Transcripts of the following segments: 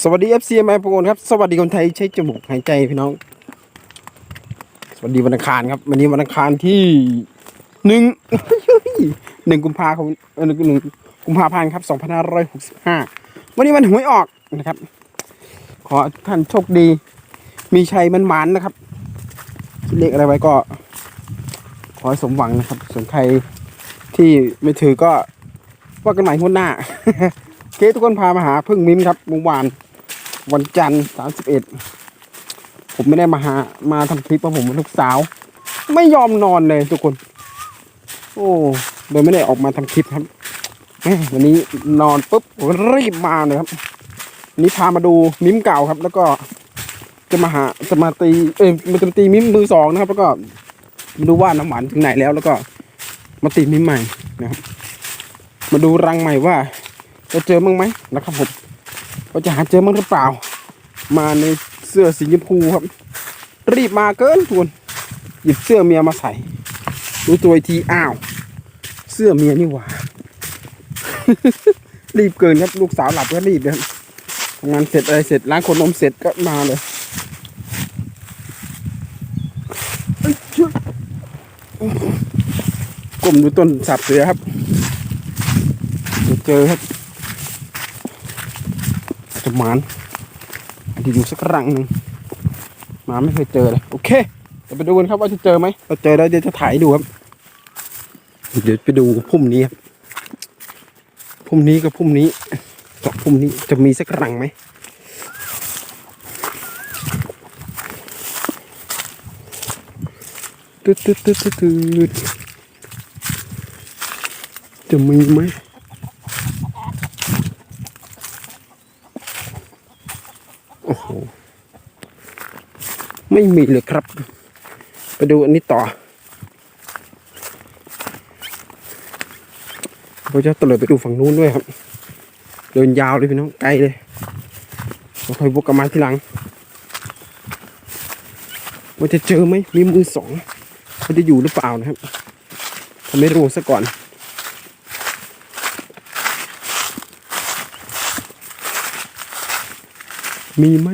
สวัสดี FC แม่พงครับ สวัสดีคนไทยใช้จมูกหายใจพี่น้อง สวัสดีวันอังคารครับ วันนี้วันอังคารที่หนึ่งหนึ่งกุมภาพันธ์หนึ่งหนึ่งกุมภาพันธ์ครับสองพันห้าร้อยหกสิบห้าวันนี้วันหวยออกนะครับ ขอท่านโชคดี มีชัยมันหมานนะครับคิดเลขอะไรไว้ก็ ขอให้สมหวังนะครับ ส่วนใครที่ไม่ถือก็ว่ากันใหม่งวดหน้า เคทุกคนพามาหาพึ่งมิมครับเมื่อวานวันจันทร์สามสิบเอ็ดผมไม่ได้มาหามาทำคลิปเพราะผมเป็นลูกสาว ไม่ยอมนอนเลยทุกคน โอ้โดยไม่ได้ออกมาทำคลิปครับวันนี้นอนปุ๊บรีบมาเลยครับนี้พามาดูมิมเก่าครับ แล้วก็จะมาหาจะมาตีเอ้ยมาจะตีมิมมือสองนะครับ แล้วก็มาดูว่าน้ำหวานถึงไหนแล้ว แล้วก็มาตีมิมใหม่นะครับ มาดูรังใหม่ว่า จะเจอมั้งไหมนะครับผมว่าจะหาเจอมั้งหรือเปล่า มาในเสื้อสีชมพูครับ รีบมาเกินทุนหยิบเสื้อเมียมาใส่ดูตัวอีกทีอ้าว เสื้อเมียนี่หว่า รีบเกินครับลูกสาวหลับก็รีบเลยทำงานเสร็จอะไรเสร็จล้างขวดนมเสร็จก็มาเลยก้มดูต้นสับเสือครับเจอครับ จะหมานอาจจะอยู่สักรังหนึ่งหมาไม่เคยเจอเลยโอเคเดี๋ยวไปดูกันครับว่าจะเจอไหมถ้าเจอแล้วเดี๋ยวจะถ่ายให้ดูครับเดี๋ยวไปดูพุ่มนี้ครับพุ่มนี้กับพุ่มนี้สองพุ่มนี้จะมีสักรังไหมตึ๊ดตึ๊ดตึ๊ดตึ๊ดตึ๊ดจะมีไหม โอ้โห ไม่มีเลยครับ ไปดูอันนี้ต่อเราจะตะเลยไปดูฝั่งนู้นด้วยครับ เดินยาวเลยพี่น้องไกลเลยเราค่อยวกกลับมาทีหลังว่าจะเจอไหมมีมือสองเขาจะอยู่หรือเปล่านะครับผมไม่รู้ซะก่อน มีไหม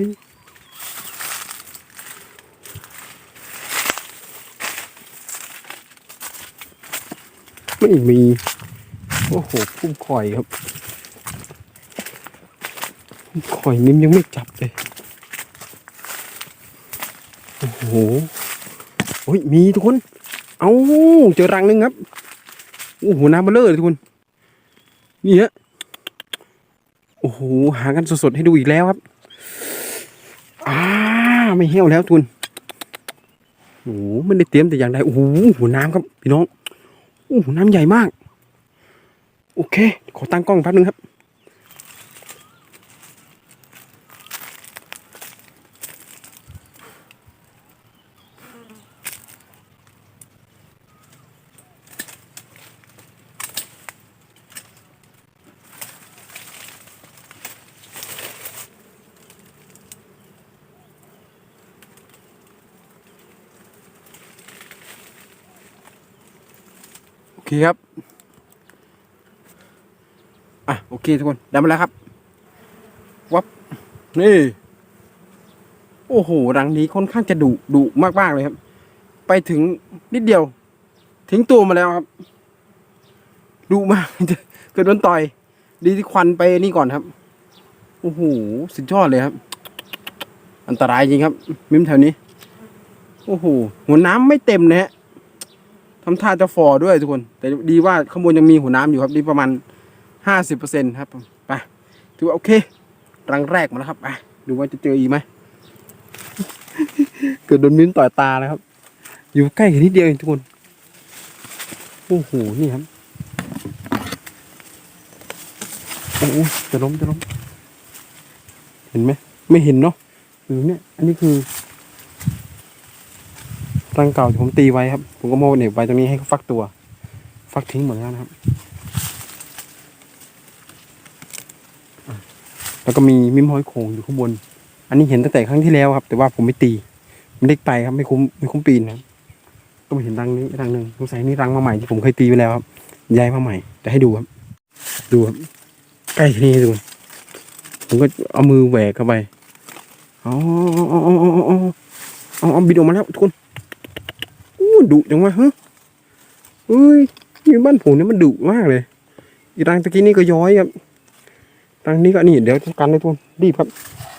ไม่มี โอ้โหพุ่มคอยครับพุ่มคอยมิมยังไม่จับเลย โอ้โหโอ้ยมีทุกคน เอาเจอรังหนึงครับ โอ้โหน้ำเบลเลอร์เลยทุกคน นี่ฮะ โอ้โห หากันสดๆให้ดูอีกแล้วครับ อ่าไม่เหี่ยวแล้วทุนโอ้โหไม่ได้เตรียมแต่อย่างใดโอ้โหหัวน้ำครับพี่น้องโอ้โหน้ำใหญ่มาก โอเค ขอตั้งกล้องแป๊บนึงครับ เคครับ อะ โอเคทุกคนได้มาแล้วครับ วับ นี่ โอ้โห รังนี้ค่อนข้างจะดุดุมากๆเลยครับ ไปถึงนิดเดียวทิ้งตัวมาแล้วครับ ดุมาก เกิดโดนต่อย ดีที่ควันไปนี่ก่อนครับ โอ้โห สุดยอดเลยครับ อันตรายจริงครับ มิมแถวนี้ โอ้โห หัวน้ำไม่เต็มนะฮะ ทำท่าจะฟอด้วยทุกคน แต่ดีว่าข้างบนยังมีหัวน้ำอยู่ครับดีประมาณห้าสิบเปอร์เซ็นต์ครับไปถือว่าโอเค รังแรกมาแล้วครับไปดูว่าจะเจออีกไหมเกิดโดนมิ้นต่อยตาแล้วครับ อยู่ใกล้แค่นิดเดียวเองทุกคนโอ้โหนี่ครับโอ้จะล้มจะล้มเห็นไหมไม่เห็นเนาะอยู่เนี่ยอันนี้คือ รังเก่าผมตีไว้ครับ ผมก็โมเหน็บไว้ตรงนี้ให้เขาฟักตัว ฟักทิ้งหมดแล้วนะครับ แล้วก็มีมิมห้อยโขงอยู่ข้างบน อันนี้เห็นตั้งแต่ครั้งที่แล้วครับ แต่ว่าผมไม่ตีมันเล็กไปครับไม่คุ้มไม่คุ้มปีนนะก็มาเห็นรังนี้รังหนึ่งสงสัยนี่รังมาใหม่ที่ผมเคยตีไปแล้วครับย้ายมาใหม่จะให้ดูครับ ดูครับ ใกล้ที่นี่ดูผมก็เอามือแหวกเข้าไปอ๋ออ๋ออ๋ออ๋ออ๋อเอาเอาบินออกมาแล้วทุกคน ดุจังวะฮะเอ้ยนี่บ้านผมเนี่ยมันดุมากเลย อีรังตะกี้นี่ก็ย้อยครับรังนี้ก็นี่เดี๋ยวจัดการเลยทุกคนรีบครับ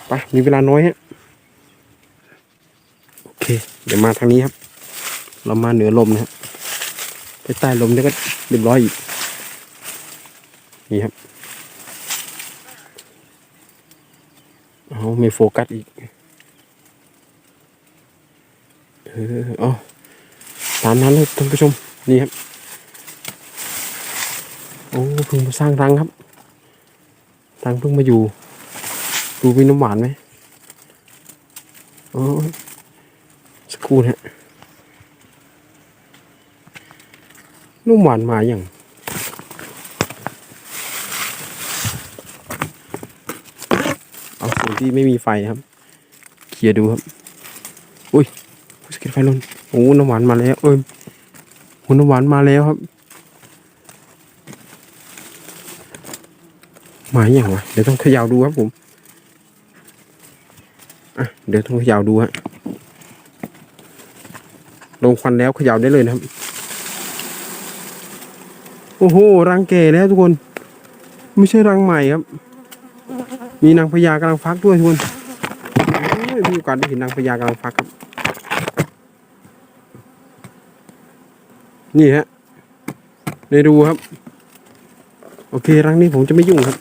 ไปมีเวลาน้อยฮะโอเค เดี๋ยวมาทางนี้ครับ เรามาเหนือลมนะฮะไปใต้ลมเนี่ยก็เรียบร้อยอีกนี่ครับเอาไม่โฟกัสอีก เออเอ ตามนั้นเลยท่านผู้ชมนี่ครับโอ้เพิ่งมาสร้างรังครับรังเพิ่งมาอยู่ดูมีน้ำหวานไหมโอ้สกูนฮะน้ำหวานมาอย่างเอาส่วนที่ไม่มีไฟครับ เคลียร์ดูครับ อุ้ย สก็ตไฟลนโอ้น้ำหวานมาแล้ว เอ้ยโอ้น้ำหวานมาแล้วครับมาอย่างวะเดี๋ยวต้องขย่าดูครับผมอะเดี๋ยวต้องขย่าดูฮะลงควันแล้วขย่าได้เลยนะครับ โอ้โหรังแก่แล้วทุกคน ไม่ใช่รังใหม่ครับ มีนางพญากำลังฟักด้วยทุกคนโอ้ยมีโอกาสได้เห็นนางพญากำลังฟักครับ นี่ฮะในรูครับ โอเครังนี้ผมจะไม่ยุ่งครับ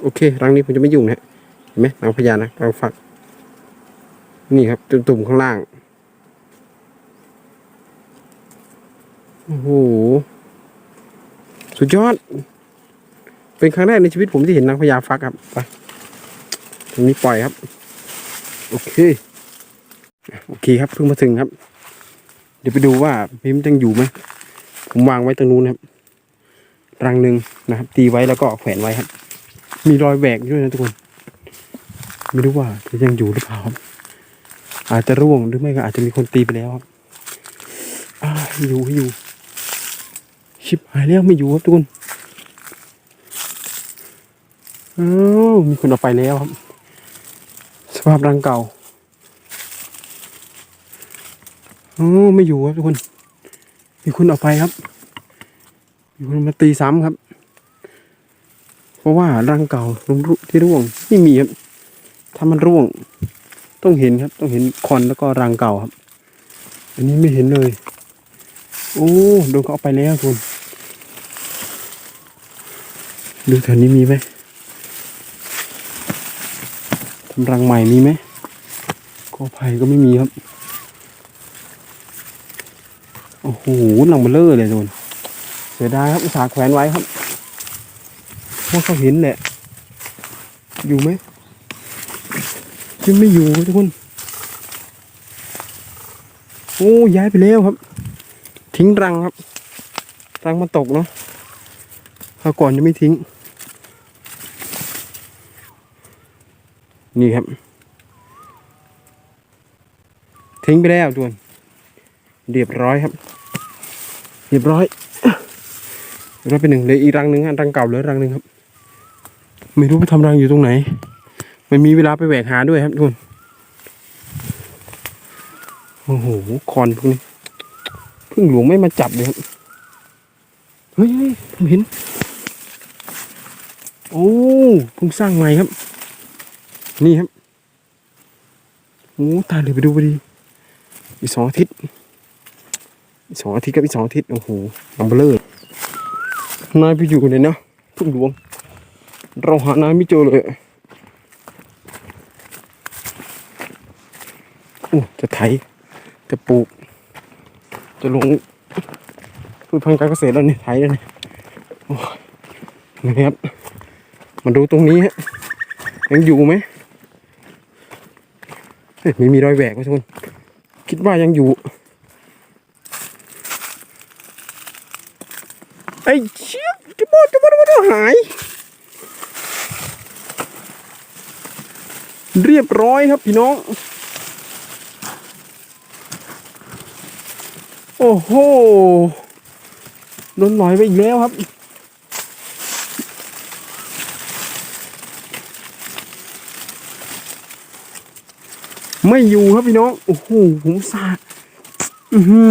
โอเค รังนี้ผมจะไม่ยุ่งนะฮะเห็นไหมนางพญานะกลังฟัก นี่ครับตุ่มๆข้างล่างโอ้โหสุดยอด เป็นครั้งแรกในชีวิตผมที่เห็นนางพญาฟักครับไปตรงนี้ปล่อยครับ โอเค โอเคครับเพิ่งมาถึงครับ ดี๋ยวไปดูว่าพิมพ์ยังอยู่ไหมผมวางไว้ตรงนู้นครับรังหนึ่งนะครับ ตีไว้แล้วก็แขวนไว้ครับ มีรอยแหวกด้วยนะทุกคน ไม่รู้ว่าจะยังอยู่หรือเปล่าครับอาจจะร่วงหรือไม่ก็อาจจะมีคนตีไปแล้วครับอ่าอยู่อยู่ ชิบหายแล้วไม่อยู่ครับทุกคนอ้าวมีคนเอาไปแล้วครับ สภาพรังเก่า อ๋อไม่อยู่ครับทุกคน มีคนเอาไปครับ มีคนมาตีซ้ำครับ เพราะว่ารังเก่าลงรุที่ร่วงไม่มีครับ ถ้ามันร่วง ต้องเห็นครับ ต้องเห็นคอนแล้วก็รังเก่าครับ อันนี้ไม่เห็นเลย โอ้โดนเขาเอาไปแล้วคุณดูแถวนี้มีไหมทำรังใหม่มีไหมกอไผ่ก็ไม่มีครับ โอ้โหหลังเบลเลอร์เลยทุกคนเสียดายครับอุตสาห์แขวนไว้ครับเพราะเขาเห็นแหละ อยู่ไหมยังไม่อยู่ทุกคน โอ้ย้ายไปแล้วครับ ทิ้งรังครับรังมันตกเนาะคราก่อนยังไม่ทิ้ง นี่ครับ ทิ้งไปแล้วทุกคนเรียบร้อยครับ รียบร้อยเรียบร้อยไปหนึ่งเลยอีรังหนึ่งฮะรังเก่าเลยรังหนึ่งครับ ไม่รู้ไปทำรังอยู่ตรงไหน ไม่มีเวลาไปแหวกหาด้วยครับทุกคนโอ้โหคอนพวกนี้พึ่งหลวงไม่มาจับเลยครับเฮ้ยเฮ้ยผมเห็น โอ้พิ่งสร้างใหม่ครับ นี่ครับโอ้ตายเลยไปดูไปดีอีกสองอาทิตย์ อีกสองอาทิตย์กับอีกสองอาทิตย์โอ้โหลัมเบลอร์นายไปอยู่ไหนนะพึ่งหลวง เราหานายไม่เจอเลยโอ้จะไถจะปลูก จะลงพืชพันธุ์การเกษตรแล้วเนี่ยไถแล้วเนี่ยโอ้ยนะครับมาดูตรงนี้ฮะยังอยู่ไหมเฮ้ยไม่มีรอยแหวกไหมทุกคนคิดว่ายังอยู่ ไอ้เชี่ยจะบอดจะบอดจะบอดหาย เรียบร้อยครับพี่น้อง โอ้โหโดนลอยไปอีกแล้วครับไม่อยู่ครับพี่น้อง โอ้โห ผมสาดอือหื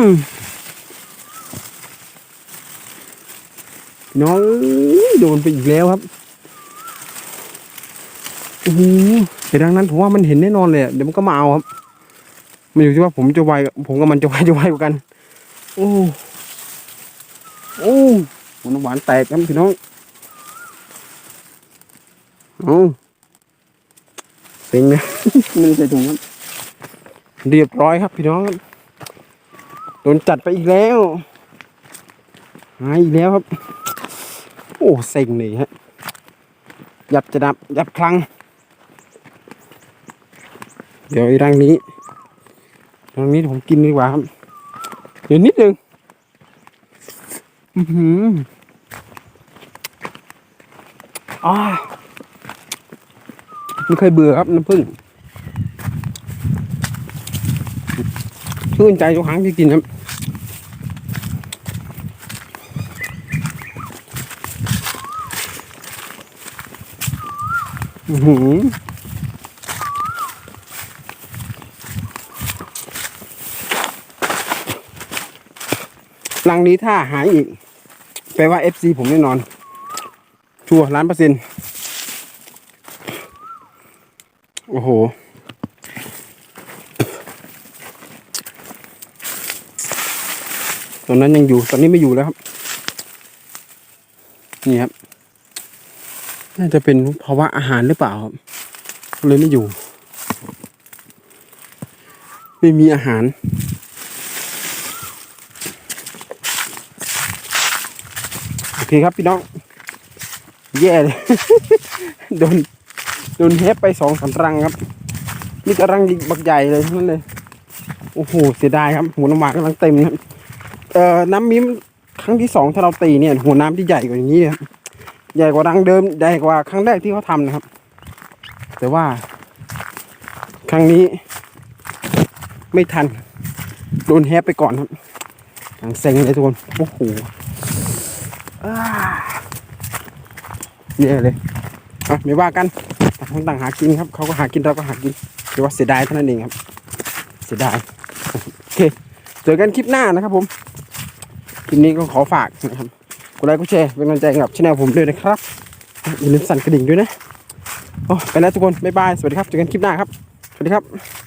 อ น้องเอ้ยโดนไปอีกแล้วครับโอ้โหแต่ดังนั้นผมว่ามันเห็นแน่นอนเลยเดี๋ยวมันก็มาเอาครับ มันอยู่ที่ว่าผมจะไวผมกับมันจะไวจะไวกว่ากัน โอ้โอ้หัวน้ำหวานแตกครับพี่น้องเอาเซ็งนะไม่ได้ใส่ถุงครับเรียบร้อยครับพี่น้องโดนจัดไปอีกแล้วหายอีกแล้วครับ อ้เซ็งเลยฮะยับจะดับยับคลังเดี๋ยวไอ้รังนี้รังนี้ผมกินดีกว่าครับ เดี๋ยวนิดนึงอือหืออ่าไม่เคยเบื่อครับน้ำผึ้งชื่นใจทุกครั้งที่กินครับ หือรังนี้ถ้าหายอีก แปลว่า FC ผมแน่นอน ชัวร์ล้านเปอร์เซ็นต์โอ้โห ตอนนั้นยังอยู่ ตอนนี้ไม่อยู่แล้วครับ นี่ครับ น่าจะเป็นภาวะอาหารหรือเปล่าครับเลยไม่อยู่ ไม่มีอาหาร โอเคครับพี่น้อง แย่เลย โดน โดนเทปไปสองสามรังครับ นี่ก็รังบักใหญ่เลยทั้งนั้นเลย โอ้โห เสียดายครับ หัวน้ำหมากกำลังเต็มนะเอ่อ น้ำมิ้มครั้งที่สองถ้าเราตีเนี่ย หัวน้ำที่ใหญ่กว่าอย่างนี้ครับ ใหญ่กว่ารังเดิมใหญ่กว่าครั้งแรกที่เขาทำนะครับ แต่ว่า ครั้งนี้ ไม่ทัน โดนแฮปไปก่อนครับอย่างเซ็งเลยทุกคนโอ้โหเนี่ยเลยอะไม่ว่ากันต่างคนต่างหากินครับเขาก็หากินเราก็หากินเดี๋ยวว่าเสียดายเท่านั้นเองครับ เสียดายโอเคเจอกันคลิปหน้านะครับผมคลิปนี้ก็ขอฝากนะครับ กดไลค์กดแชร์เป็นกำลังใจกับช่องผมด้วยนะครับอย่าลืมสั่นกระดิ่งด้วยนะโอ้ไปแล้วทุกคนบ๊ายบายสวัสดีครับเจอกันคลิปหน้าครับสวัสดีครับ